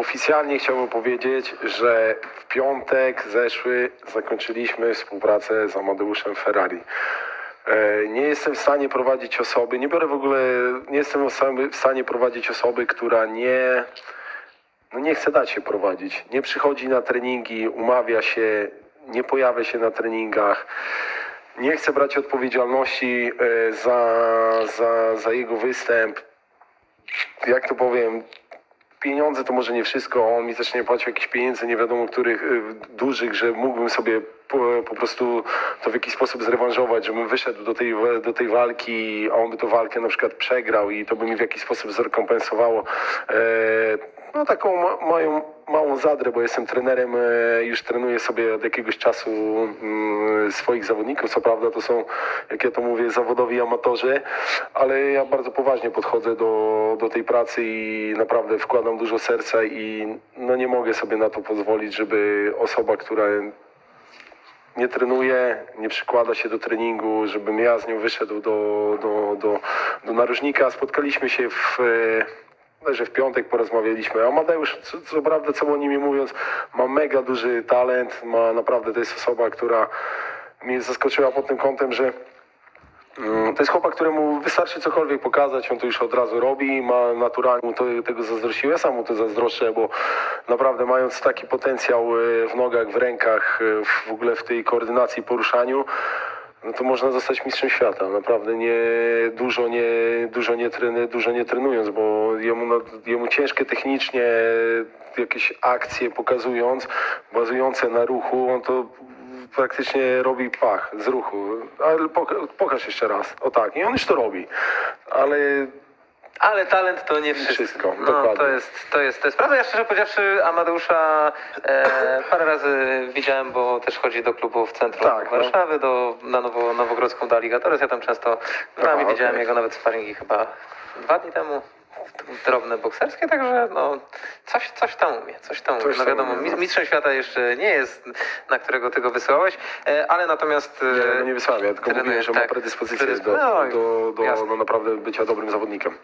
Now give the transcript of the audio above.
oficjalnie chciałbym powiedzieć, że w piątek zeszły zakończyliśmy współpracę z Amadeuszem Ferrari. E, Nie jestem w stanie prowadzić osoby, nie biorę w ogóle, nie jestem w stanie prowadzić osoby, która nie, no nie chce dać się prowadzić. Nie przychodzi na treningi, umawia się, nie pojawia się na treningach. Nie chce brać odpowiedzialności e, za, za, za jego występ. Jak to powiem, pieniądze to może nie wszystko. On mi też nie płacił jakichś pieniędzy, nie wiadomo których y, dużych, że mógłbym sobie po, prostu to w jakiś sposób zrewanżować, żebym wyszedł do tej, do tej walki, a on by tę walkę na przykład przegrał i to by mi w jakiś sposób zrekompensowało e, no taką ma, moją małą zadrę, bo jestem trenerem, e, już trenuję sobie od jakiegoś czasu mm, swoich zawodników. Co prawda to są, jak ja to mówię, zawodowi amatorzy, ale ja bardzo poważnie podchodzę do, do tej pracy i naprawdę wkładam dużo serca i no nie mogę sobie na to pozwolić, żeby osoba, która nie trenuje, nie przykłada się do treningu, żebym ja z nią wyszedł do, do, do, do narożnika. Spotkaliśmy się w, e, że w piątek porozmawialiśmy. Amadeusz, co, co prawda, co o nim mówiąc, ma mega duży talent, ma naprawdę, to jest osoba, która mnie zaskoczyła pod tym kątem, że To jest chłopak, któremu wystarczy cokolwiek pokazać, on to już od razu robi, ma naturalnie mu to, tego zazdrościł. Ja sam mu to zazdroszczę, bo naprawdę mając taki potencjał e, w nogach, w rękach, e, w w ogóle w tej koordynacji, poruszaniu, no to można zostać mistrzem świata. Naprawdę nie, dużo, nie, dużo, nie treny, dużo nie trenując, bo jemu, no, jemu ciężkie technicznie jakieś akcje pokazując, bazujące na ruchu, on to praktycznie robi pach z ruchu. Ale poka- pokaż jeszcze raz. O tak, i on już to robi. Ale Ale talent to nie wszystko. wszystko, no, dokładnie. to jest, to jest, to jest prawda. Ja szczerze powiedziawszy Amadeusza e, parę razy widziałem, bo też chodzi do klubu w centrum Tak, no. Warszawy, do, na Nowo, Nowogrodzką do. Ja tam często byłem i widziałem okej. jego nawet sparingi chyba dwa dni temu. Drobne bokserskie, także no, coś, coś tam umie, coś tam umie. Coś No tam wiadomo, umie, mi- no. mistrzem świata jeszcze nie jest, na którego ty go wysyłałeś, e, ale natomiast... nie, e, no nie wysłałem, ja tylko mówiłem, że ma tak. predyspozycję Predyspo- do, no, do, do jasne. no, naprawdę bycia dobrym zawodnikiem.